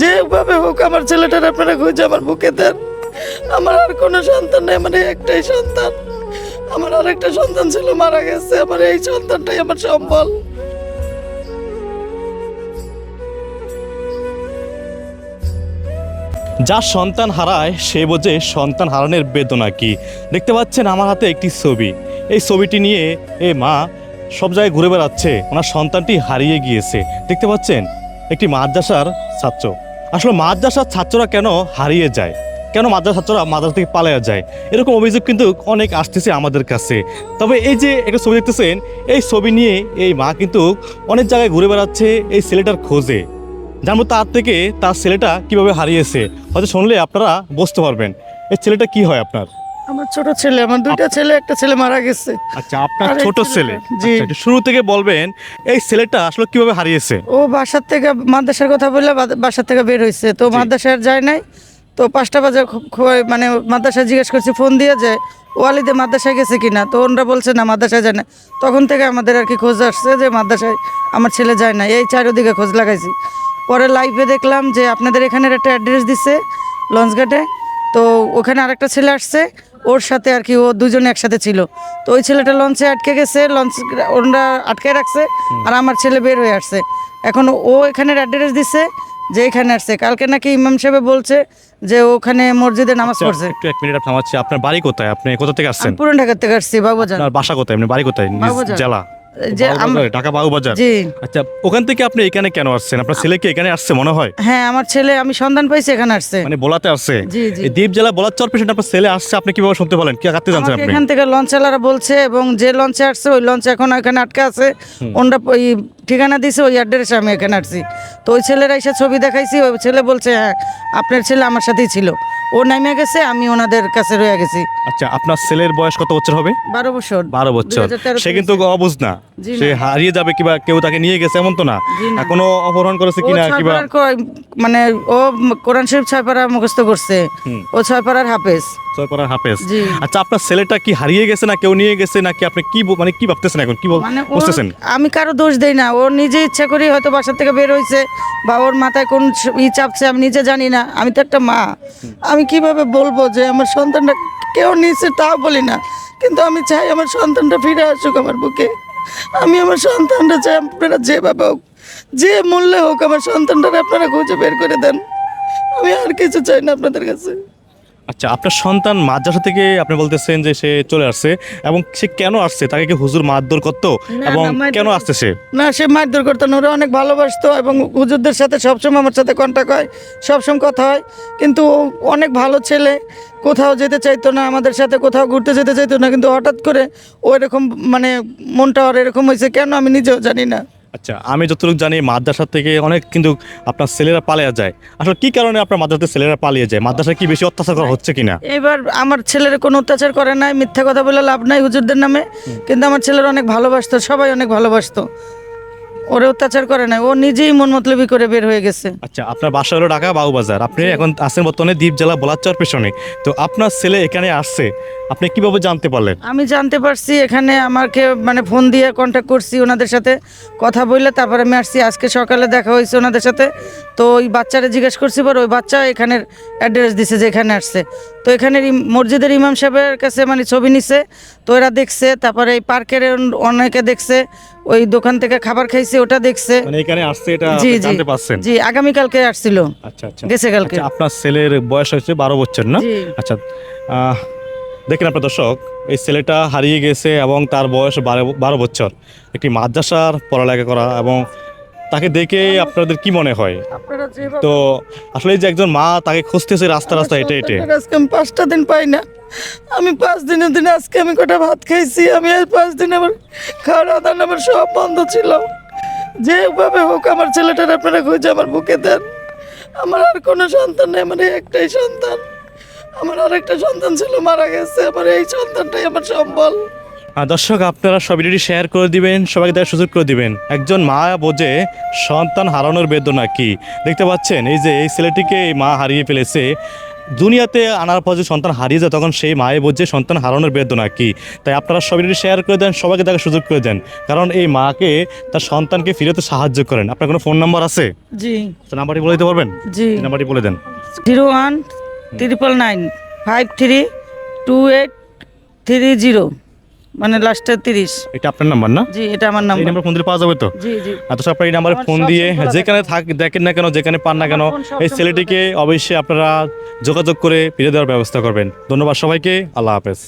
যেভাবে হোক আমার ছেলেটার আপনারা খুঁজে আমার বুকে দেন। আমার আর কোনো সন্তান নেই এই একটাই সন্তান। আমার আর একটা সন্তান ছিল, মারা গেছে। আমার এই সন্তানটাই আমার সম্বল। যার সন্তান হারায়, সে বোঝে সন্তান হারানোর বেদনা কি। দেখতে পাচ্ছেন আমার হাতে একটি ছবি। এই ছবিটি নিয়ে এ মা সব জায়গায় ঘুরে বেড়াচ্ছে। ওনার সন্তানটি হারিয়ে গিয়েছে। দেখতে পাচ্ছেন, একটি মাদ্রাসার ছাত্র। আসলে মাদ্রাসার ছাত্ররা কেন হারিয়ে যায়? কেন মাদ্রাসা ছাত্ররা মাদ্রাসা থেকে পালিয়ে যায়? এরকম অভিযোগ কিন্তু অনেক আসতেছে আমাদের কাছে। তবে এই যে একটা ছবি দেখতেছেন, এই ছবি নিয়ে এই মা কিন্তু অনেক জায়গায় ঘুরে বেড়াচ্ছে এই ছেলেটার খোঁজে। জানব তার থেকে তার ছেলেটা কীভাবে হারিয়েছে। হয়তো শুনলে আপনারা বুঝতে পারবেন। এই ছেলেটা কি হয় আপনার? আমার ছোট ছেলে আমার দুইটা ছেলে একটা ছেলে মারা গেছে। আচ্ছা আপনার ছোট ছেলে। জি। আচ্ছা, শুরু থেকে বলবেন এই ছেলেটা আসলে কীভাবে হারিয়েছে? ও বাসার থেকে মাদ্রাসার কথা বললে বাসার থেকে বের হয়েছে তো। মাদ্রাসার যায় নাই। তো পাঁচটা বাজে মানে মাদ্রাসায় জিজ্ঞেস করছি ফোন দিয়ে যে ওয়ালিদে মাদ্রাসায় গেছে কিনা? তো ওনরা বলছে না মাদ্রাসায় যায় না। তখন থেকে আমাদের আর কি খোঁজ আসছে যে মাদ্রাসায় আমার ছেলে যায় না। এই চারিদিকে খোঁজ লাগাইছি। পরে লাইভে দেখলাম যে আপনাদের এখানের একটা অ্যাড্রেস দিছে লঞ্চঘাটে। তো ওখানে আরেকটা ছেলে আসছে। ওর সাথে আর কি ও দুজনে একসাথে ছিল। তো ওই ছেলেটা লঞ্চে আটকে গেছে লঞ্চ ওরা আটকে রাখছে আর আমার ছেলে বের হয়ে আসছে। এখন ও এখানের অ্যাড্রেস দিছে যে এখানে আসছে। কালকে নাকি ইমাম সাহেব বলছে যে ওখানে মসজিদে নামাজ আচ্ছা, পড়ছে। একটু এক মিনিট আপনার বাড়ি কোথায়? আপনি কোথা থেকে আসছেন? পুরান ঢাকার থেকে আসছি বাবুজান। আপনার বাসা কোথায়? আপনি বাড়ি কোথায়? জেলা? যে ঢাকা বাবুবাজার জি। আচ্ছা ওখান থেকে আপনি এখানে কেন আসছেন? আপনার ছেলে কি এখানে আসছে মনে হয়? হ্যাঁ আমার ছেলে আমি সন্ধান পাইছি এখানে আসছে। মানে বলাতে আসছে। জি, জি। দ্বীপ জেলা বলার চর পেশেন্ট আপনার ছেলে আসছে আপনি কীভাবে শুনতে পারলেন? কি কাটতে জানছেন আপনি? এখান থেকে লঞ্চওয়ালারা বলছে এবং যে লঞ্চে আসছে ওই লঞ্চ এখন এখানে আটকে আছে। ওনরা ওই ঠিকানা দিছে ওই অ্যাড্রেসে আমি এখানে আসছি। তো ওই ছেলেরা এসে ছবি দেখাইছি ওই ছেলে বলছে হ্যাঁ আপনার ছেলে আমার সাথেই ছিল। ও নামে গেছে আমি ওনাদের কাছে রয়ে গেছি। আচ্ছা আপনার ছেলের বয়স কত বছর হবে? বারো বছর। বারো বছর। সে কিন্তু অবুঝ না। সে হারিয়ে যাবে কিবা কেউ তাকে নিয়ে গেছে এমন তো না? এখনও অপহরণ করেছে কিনা কিবা? মানে ও কোরআন শরীফ ছয়পাড়া মুখস্থ করছে। ও ছয়পাড়ার হাফেজ। ছয়পাড়ার হাফেজ। আচ্ছা আপনার ছেলেটা কি হারিয়ে গেছে না কেউ নিয়ে গেছে নাকি আপনি কি মানে কি ভাবতেছেন এখন? কি বল- মানে আমি কারও দোষ দেই না। ও নিজে ইচ্ছা করি হয়তো বাসা থেকে বের হয়েছে বা ওর মাথায় কোন ই চাপছে আমি নিজে জানি না। আমি তো একটা মা। আমি কীভাবে বলব যে আমার সন্তানটা কেউ নিচ্ছে তাও বলি না। কিন্তু আমি চাই আমার সন্তানটা ফিরে আসুক আমার বুকে। আমি আমার সন্তানটা চাই আপনারা যেভাবে হোক, যে মূল্যে হোক আমার সন্তানটা আপনারা খুঁজে বের করে দেন। আমি আর কিছু চাই না আপনাদের কাছে। আচ্ছা আপনার সন্তান মাদ্রাসা থেকে আপনি বলতেছেন যে সে চলে আসছে এবং সে কেন আসছে? তাকে কি হুজুর মারধর করতো? এবং কেন। আসছে সে? না সে মারধর করতো না ওরা অনেক ভালোবাসতো এবং হুজুরদের সাথে সবসময় আমার সাথে কন্ট্যাক্ট হয় সবসময় কথা হয়। কিন্তু অনেক ভালো ছেলে কোথাও যেতে চাইতো না আমাদের সাথে কোথাও ঘুরতে যেতে চাইতো না কিন্তু হঠাৎ করে ও এরকম মানে মনটা আর এরকম হয়েছে কেন আমি নিজেও জানি না। আচ্ছা আমি যতটুকু জানি মাদ্রাসার থেকে অনেক কিন্তু আপনার ছেলেরা পালিয়ে যায়। আসলে কি কারণে আপনার মাদ্রাসার ছেলেরা পালিয়ে যায়? মাদ্রাসায় কি বেশি অত্যাচার করা হচ্ছে কিনা? এবার আমার ছেলের কোনো অত্যাচার করে নাই মিথ্যা কথা বলে লাভ নাই হুজুরদের নামে। কিন্তু আমার ছেলের অনেক ভালোবাসতো সবাই অনেক ভালোবাসতো। ওরে অত্যাচার করে নাই। ও নিজেই মন মতলবি করে বের হয়ে গেছে। আচ্ছা আপনার বাসা হলো ঢাকা বাবুবাজার আপনি এখন আছেন বর্তমানে দ্বীপ জেলা বলাচর পেছনে। তো আপনার ছেলে এখানে আসছে। আপনি কীভাবে জানতে পারলেন? আমি জানতে পারছি এখানে আমাকে মানে ফোন দিয়ে কন্ট্যাক্ট করছি ওনাদের সাথে। কথা বললে তারপরে আমি আসছি। আজকে সকালে দেখা হয়েছে ওনাদের সাথে। তো ওই বাচ্চারা জিজ্ঞেস করছি পর ওই বাচ্চা এখানের অ্যাড্রেস দিছে যে এখানে আসছে। তো এখানের ইম- মসজিদের ইমাম সাহেবের কাছে মানে ছবি নিছে। তো এরা দেখছে তারপরে এই পার্কের অনেকে দেখছে। ওই দোকান থেকে খাবার খাইছে ওটা দেখছে। মানে এখানে আসছে এটা জানতে পারছেন? জি আগামীকালকে আসছিল। আচ্ছা আচ্ছা। গেছে কালকে। আচ্ছা আপনার ছেলের বয়স হয়েছে বারো বছর না? আচ্ছা দেখেন আপনার দর্শক এই ছেলেটা হারিয়ে গেছে এবং তার বয়স বারো বারো বছর। একটি মাদ্রাসার পড়ালেখা করা এবং তাকে দেখে আপনাদের কি মনে হয়? আপনারা তো আসলে যে একজন মা তাকে খুঁজতেছে রাস্তা রাস্তা হেঁটে হেঁটে পাঁচটা দিন পাই না। আমি পাঁচ দিনের দিনে আজকে আমি কটা ভাত খাইছি আমি আজ পাঁচ দিন আমার খাওয়া দাওয়া আমার সব বন্ধ ছিল। যেভাবে হোক আমার ছেলেটার আপনারা খুঁজে আমার বুকে দেন। আমার আর কোনো সন্তান নেই আমার একটাই সন্তান। আমার আর একটা সন্তান ছিল মারা গেছে। আমার এই সন্তানটাই আমার সম্বল। আহ, দর্শক আপনারা সব ভিডিওটি শেয়ার করে দিবেন সবাইকে দেখার সুযোগ করে দিবেন। একজন মা বোঝে সন্তান হারানোর বেদনা কি? দেখতে পাচ্ছেন এই যে এই ছেলেটিকে মা হারিয়ে ফেলেছে। দুনিয়াতে আনার পর যে সন্তান হারিয়ে যায় তখন সেই মায়ে বোঝে সন্তান হারানোর বেদনা কি। তাই আপনারা সবাই শেয়ার করে দেন সবাইকে দেখার সুযোগ করে দেন। কারণ এই মাকে তার সন্তানকে ফিরেতে সাহায্য করেন। আপনার কোনো ফোন নাম্বার আছে? জি। তো নাম্বারটি বলে দিতে পারবেন? জি। নাম্বারটি বলে দেন। Zero one triple nine five three two eight three zero মানে লাস্টে তিরিশ। এটা আপনার নাম্বার না? জি এটা আমার এই নাম্বার। নাম্বার ফোন দিলে পাওয়া যাবে তো? জি জি। আচ্ছা আপনার এই নাম্বারে ফোন দিয়ে যেখানে থাক। দেখেন না কেন যেখানে পান না কেন এই ছেলেটিকে অবশ্যই আপনারা যোগাযোগ করে ফিরে দেওয়ার ব্যবস্থা করবেন। ধন্যবাদ সবাইকে আল্লাহ হাফেজ।